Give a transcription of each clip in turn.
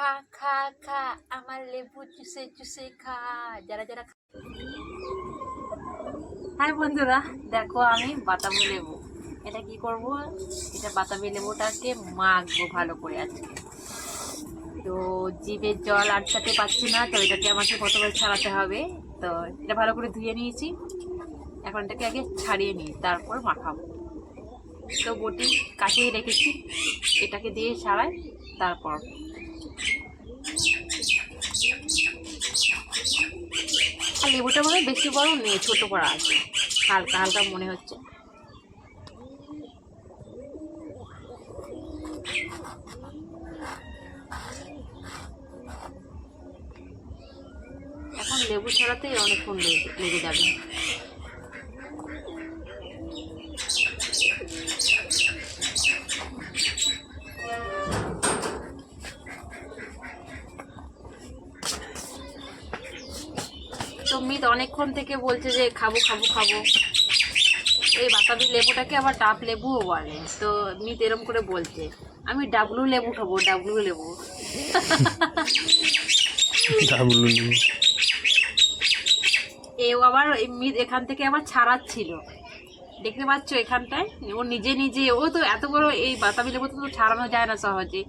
খা খা আমার লেবু চুষে চুষে খা, যারা যারা হাই বন্ধুরা, দেখো আমি বাতাবি লেবু। এটা কি করব? এটা বাতাবি লেবুটাকে মাখবো ভালো করে আজকে। তো জিভের জল আটকাতে পারছি না, তো এটাকে আমাকে প্রথমে ছাড়াতে হবে। তো এটা ভালো করে ধুয়ে নিয়েছি। এখন এটাকে আগে ছাড়িয়ে নিই, তারপর মাখাবো। তো বটি কাটিয়ে রেখেছি, এটাকে দিয়ে ছাড়াই, তারপর আর লেবুটা মনে বেশি বড় নেই, ছোটো করা আছে। হালকা হালকা মনে হচ্ছে। এখন লেবু ছাড়াতেই অনেকক্ষণ লেগে যাবে। তো অনেকক্ষণ থেকে বলছে যে খাব খাব খাব। এই বাতাবি লেবুটাকে আবার ডাব লেবুও বলে। তো মিত এরম করে বলছে আমি ডাবলু লেবু খাব ডাবলু লেবু। ডাবলু এও আবার এই মিত এখান থেকে আবার ছাড়াচ্ছিল। দেখতে পাচ্ছ এখানটায়? ও নিজে নিজে ও তো এত বড় এই বাতাবি লেবু তো ছাড়ানো যায় না সহজে।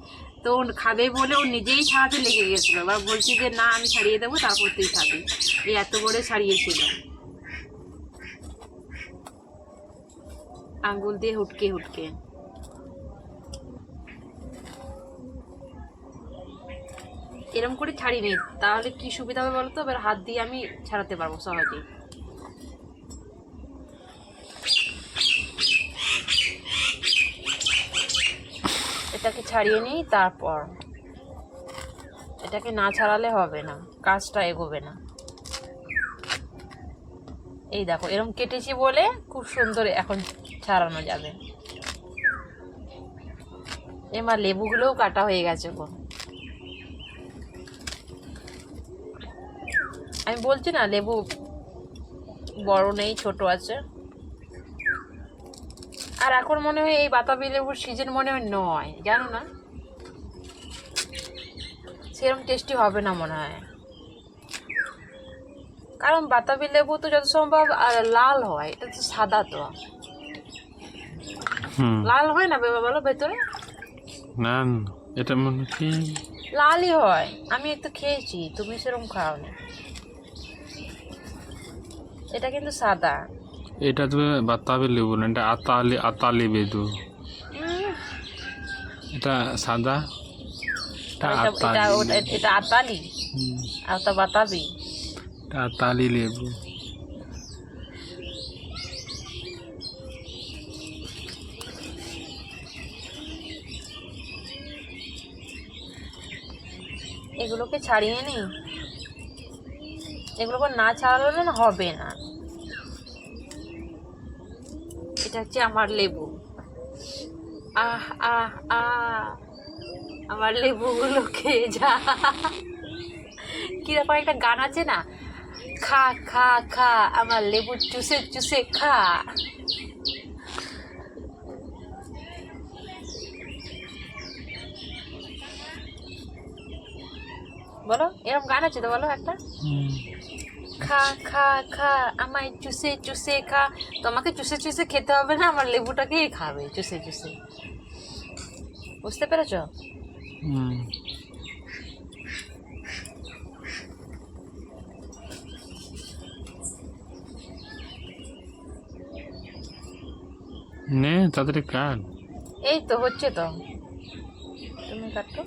তো খাবে বলে ও নিজেই ছাড়াতে লেগে গেছিল। এবার বলছি যে, না, আমি ছাড়িয়ে দেবো, তারপর তুই খাবি। এই এত বড় ছাড়িয়েছিল। আঙ্গুল দিয়ে হুটকে হুটকে। এরম করে ছাড়িনি। তাহলে কি সুবিধা হবে বলতো? এবার হাত দিয়ে আমি ছাড়াতে পারব সহজেই। এটাকে ছাড়িয়ে নিই, তারপর এটাকে না ছাড়ালে হবে না, কাজটা এগোবে না। এই দেখো এরকম কেটেছি বলে খুব সুন্দর এখন ছাড়ানো যাবে। এবার লেবুগুলোও কাটা হয়ে গেছে গো। আমি বলছি না, লেবু বড় নেই, ছোট আছে। আর এখন মনে হয় এই বাতাবি লেবুর সিজন মনে হয় নয় জানো না? সেরকম টেস্টি হবে না মনে হয়। কারণ বাতাবি লেবু তো যত সম্ভব আর লাল হয় এটা তো সাদা তো। লাল হয় না বাবা বলো ভেতরে? না না, এটা মনে হচ্ছে লালই হয় আমি একটু খেয়েছি তুমি সেরকম খাওনি। এটা কিন্তু সাদা। এটা তো বাতাবি লেবু না এটা আতালি আতালি বেদু। এটা সাদা? এটা আতালি। আর ওটা বাতাবি। এটা আতালি লেবু। এগুলোকে ছাড়িয়ে নি? এগুলোকে না ছাড়ালে না হবে না। এটা হচ্ছে আমার লেবু। আহ আহ আহ, আমার লেবুগুলো খেয়ে যা। কীরকম একটা গান আছে না? খা খা খা, আমার লেবু চুষে চুষে খা। বলো, এরকম গান আছে তো বলো একটা? খা খা খা আমায় চুষে চুষে খা। তোমাকে চুষে চুষে খেতে হবে না আমার লেবুটাকেই খাবে চুষে চুষে। বুঝতে পেরেছ। নে তাড়াতাড়ি কাট এই তো হচ্ছে তো। তুমি কাটো।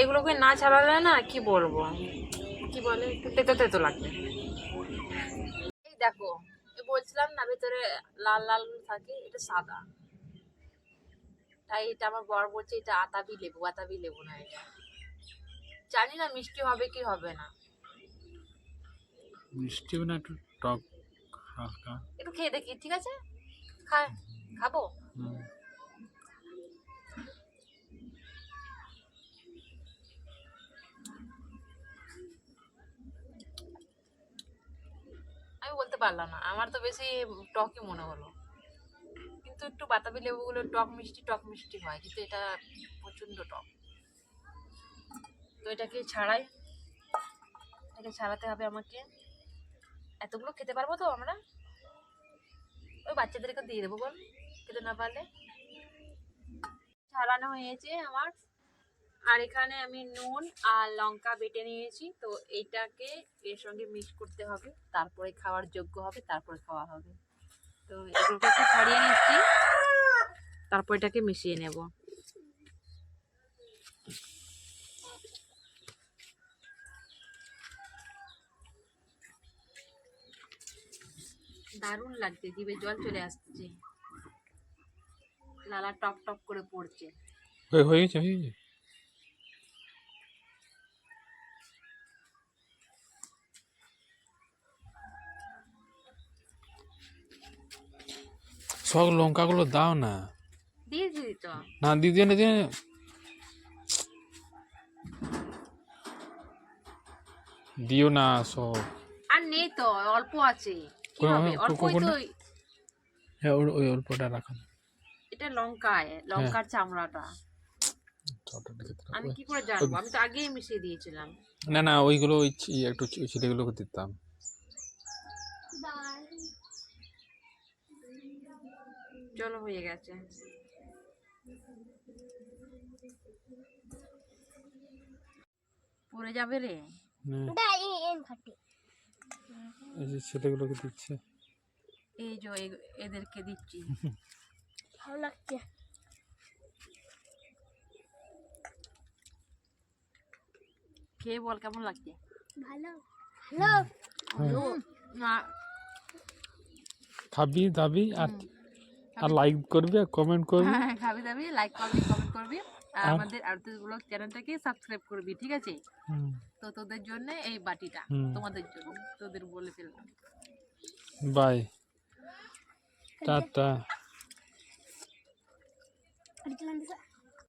এগুলোকে না ছাড়ালে না কি বলব? কি বলে? একটু তেতো তেতো লাগবে। এই দেখো এ বলছিলাম না ভেতরে লাল লাল থাকে এটা সাদা। তাই এটা আমার বর বলছে এটা আতাবি লেবু আতাবি লেবু না এটা। জানি না মিষ্টি হবে কি হবে না। মিষ্টি না একটু টক হালকা। একটু খেয়ে দেখি ঠিক আছে? খা খাব? পারলাম না। আমার তো বেশি টকই মনে হলো। কিন্তু একটু বাতাবি লেবুগুলো টক মিষ্টি টক মিষ্টি হয়। কিন্তু এটা প্রচণ্ড টক। তো এটাকে ছাড়াই, এটাকে ছাড়াতে হবে আমাকে। এতগুলো খেতে পারব তো আমরা? ওই বাচ্চাদেরকে দিয়ে দেবো বল, খেতে না পারলে। ছাড়ানো হয়েছে আমার। আর এখানে আমি নুন আর লঙ্কা বেটে নিয়েছি, তো এইটাকে এর সঙ্গে মিক্স করতে হবে। তারপরে খাওয়ার যোগ্য হবে, তারপরে খাওয়া হবে। তো এগুলোকে ছাড়িয়ে নিচ্ছি, তারপর এটাকে মিশিয়ে নেব। দারুণ লাগছে, জিভে জল চলে আসছে। লালা টপ টপ করে পড়ছে। হয়ে গেছে হয়ে গেছে? সব লঙ্কাগুলো দাও না। দিয়েছি তো। না দিদি না দিয়ে দিও না। সব। আর নেই তো অল্প আছে। কি হবে? অল্পই তো হ্যাঁ ওই- অল্পটা রাখা। এটা লঙ্কায় লঙ্কার চামড়াটা। রেখে। দিলাম। আমি কি করে জানব? আমি তো আগেই মিশিয়ে দিয়েছিলাম। না না ওইগুলো ওই একটু ছি- ছেলেগুলোকে দিতাম। চলো হয়ে গেছে। পড়ে যাবে রে। হ্যাঁ, এই যে ছেলেগুলোকে দিচ্ছে। এই যে এদেরকে দিচ্ছি। ভালো লাগছে। খেয়ে বল কেমন লাগছে? ভালো ভালো। উম, না, খাবি দাবি আর আর লাইক করবি আর কমেন্ট করবি? হ্যাঁ, খাবি দাবি লাইক করবি কমেন্ট করবি। আর আমাদের আরতি ব্লগ চ্যানেলটাকে সাবস্ক্রাইব করবি ঠিক আছে? তো তোদের জন্য এই বাটিটা তোমাদের জন্য তোদের বলে ফেললাম। By tata